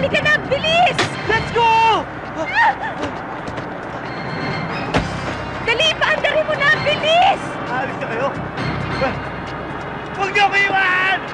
Halika na! Bilis! Let's go! Dali! Paandarin mo na! Bilis! Alis na kayo? Huwag niyo ko iwan!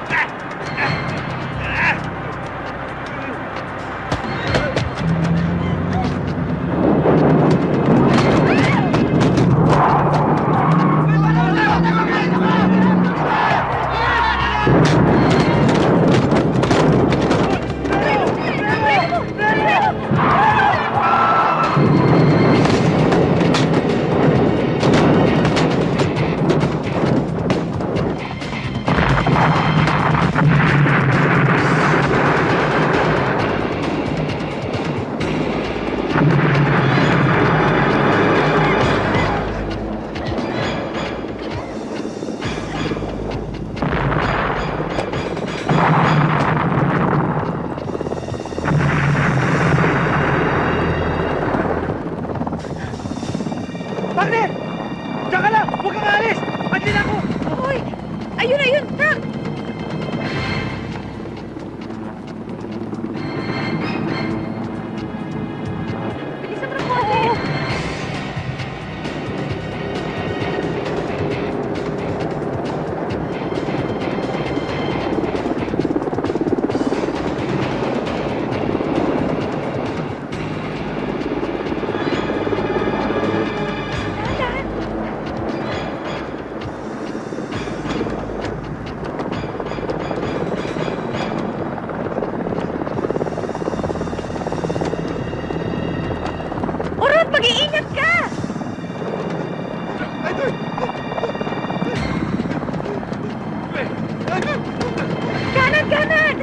Partner! Diyan ka lang! Huwag kang alis! Andyan ako! Hoy! Ayun, ayun! Truck! Kanan, kanan!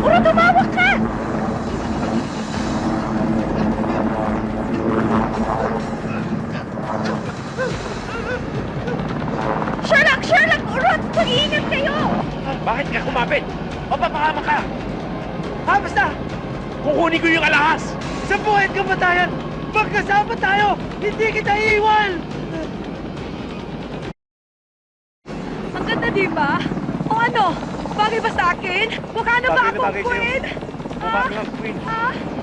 Orot, tumawag ka! Sherlock! Sherlock! Orot! Mag-iingat kayo! Bakit ka kumapit? O papakama ka? Ha, basta! Kukunin ko yung alahas! Sa buhay at kamatayan! Magkasama tayo! Hindi kita iiwan! Ang ganda, di ba? O ano? Bagay ba sa akin? Mukha na ba na akong queen? Mukha kang queen. Ah?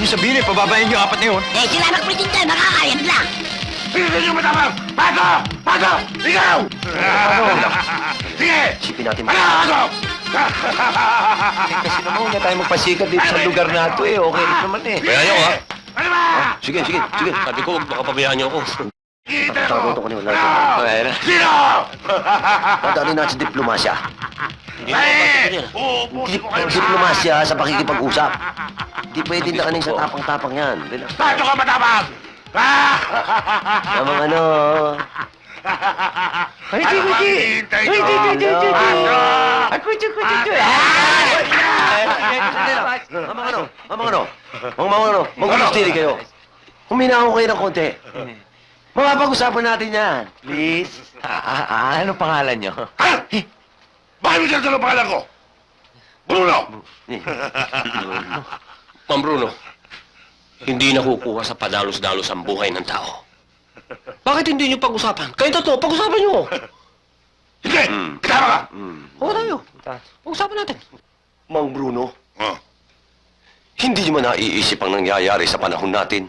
Niyo sabihin eh, pababayin niyo apat na yun. Eh, sila nagpresenta, nakakayad lang. Bilisan niyo matapang! Pato! Pato! Ikaw! Sige! Isipin natin. Ano? Kasi naman, huwag na tayo magpasikat dito sa lugar na ito eh. Okay rin naman eh. Kaya niyo, ha? Ano ba? Sige, sige, sige. Sabi ko, baka pabayaan niyo ako. Kita Tago ko! ito kanina. Wala. Sino? Madali natin sa diplomasya. Hindi na Ay! niya. Uubusin Dip ko kayo diplomasya sa pakikipag-usap. Di pwedeng nakaning sa tapang-tapang yan. Relax. Pato ka matapang! Namang ano. Ay, di, di, di! Ay, di, di, di, di, di! Ay, kuchi, kuchi, kuchi! Mamang ano? Mamang ano? Mamang ano? Mag-gustili kayo. Humina ako kayo ng konti. Mapapag-usapan natin yan. Please. Ah, ano pangalan nyo? Bakit mo siya ang pangalan ko? Bruno! Ma'am Bruno, hindi nakukuha sa padalos-dalos ang buhay ng tao. Bakit hindi niyo pag-usapan? Kayo totoo, pag-usapan niyo. Hindi! Hmm. Kasama ka! Oo tayo. Pag-usapan natin. Mang Bruno, Oh, hindi nyo man naiisip ang nangyayari sa panahon natin.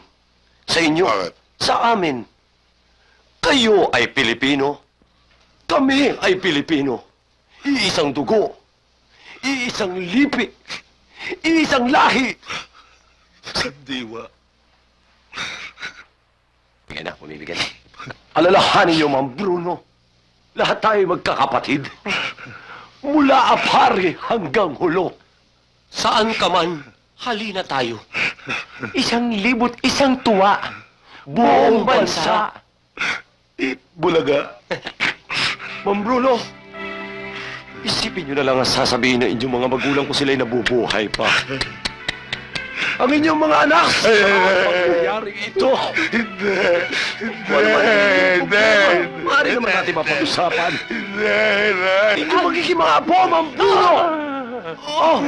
Sa inyo, Bakit? sa amin. Kayo ay Pilipino. Kami ay Pilipino. Iisang dugo. Iisang lipi. Iisang lahi. Diwa. Bigyan na, bumibigyan na. Alalahanin niyo, Ma'am Bruno. Lahat tayo magkakapatid. Mula apari hanggang hulo. Saan ka man, halina tayo. Isang libot isang tuwa. Buong bansa. Bulaga. Ma'am Bruno, isipin niyo na lang ang sasabihin ng inyong mga magulang ko sila'y nabubuhay pa. Ang inyong mga anak, sa pangyayaring ito. Hindi. Hindi. Maaari naman natin mapag-usapan. Hindi. Ito magiging mga apo, Ma'am Bruno! Oh!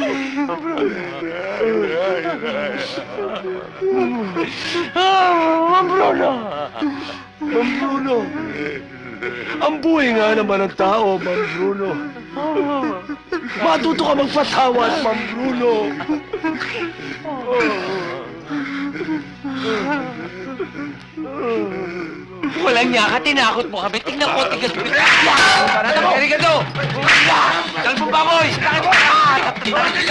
Ah, Ma'am Bruno! Ma'am Bruno! Ang buhay nga naman ng tao, Ma'am Bruno. Matuto ka magpatawad, Ma'am Bruno. Walang niya ka, tinakot mo kami. Tingnan ko, tigas mo. Parada mo! Kaya ka to! Kalbong baboy! Bakit mo? Bakit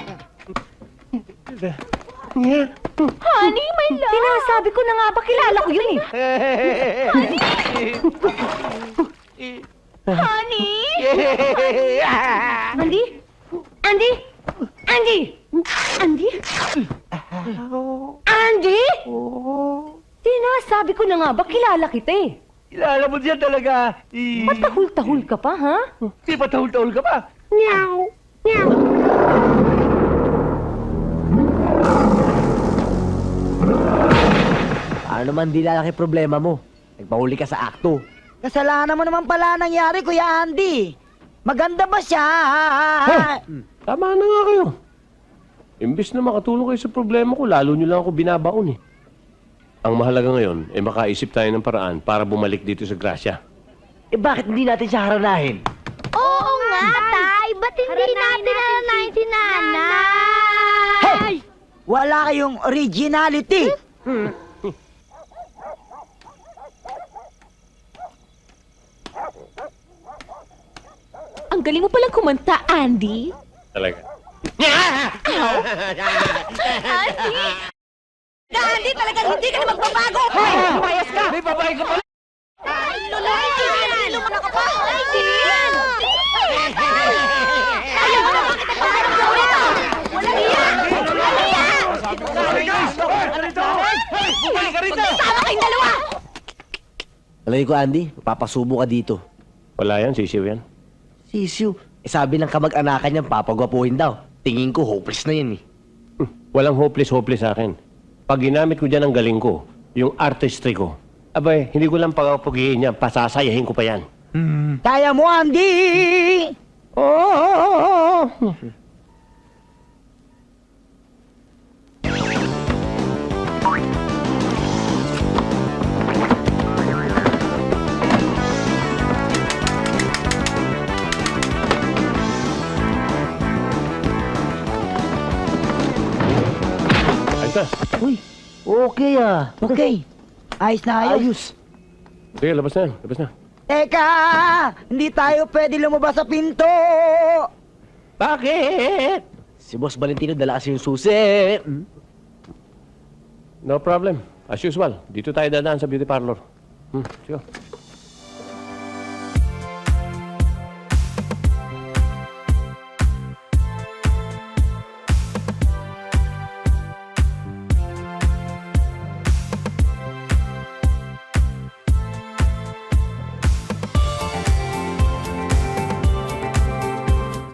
mo? Honey, my love! Sinasabi ko na nga ba, kilala ko yun eh. Honey! Andy? Andy? Andy? Andy? Andy? Sinasabi ko na nga ba, kilala kita eh. Kilala mo diyan talaga. I... Patahul-tahul ka pa, ha? Di ba tahul-tahul ka pa? Meow. Meow. Ano naman di lalaki problema mo? Nagpahuli ka sa akto. Kasalanan mo naman pala nangyari, Kuya Andy. Maganda ba siya? Tama na nga kayo. Imbis na makatulong kayo sa problema ko, lalo nyo lang ako binabaon eh. Ang mahalaga ngayon, eh makaisip tayo ng paraan para bumalik dito sa Gracia. Eh bakit hindi natin siya haranahin? Oo nga, Tay. Ba't hindi natin alalain si Nanay? Wala kayong originality. Ang galing mo palang kumanta, Andy. Talaga. Andy, talagang hindi ka na magbabago! Payas ka! May babae ka pala! Ay, Lulay! Ay, lumana ka pa! Ay, Din! Ayaw mo na bakit ang pangarap ko ulit? Walang iya! Walang iya! Sama kayong dalawa! Alam ko, Andy, papasubo ka dito. Wala yan, sisiw yan. Sisiw. Eh sabi ng kamag-anakan niya, papagwapuhin daw. Tingin ko, hopeless na yan eh. Hmm, Walang hopeless-hopeless sa akin. Pag ginamit ko dyan ang galing ko, yung artistry ko, abay, hindi ko lang pagpapagihin niya, pasasayahin ko pa yan. Kaya mo, Andy! Oh! Okay ah. Okay. Ayos na ayos. Ayos. Sige, labas na yan. Labas na. Teka! Hindi tayo pwede lumabas sa pinto! Bakit? Si Boss Valentino dala kasi yung susi. Hmm? No problem. As usual, dito tayo dadaan sa beauty parlor. Hmm, sige.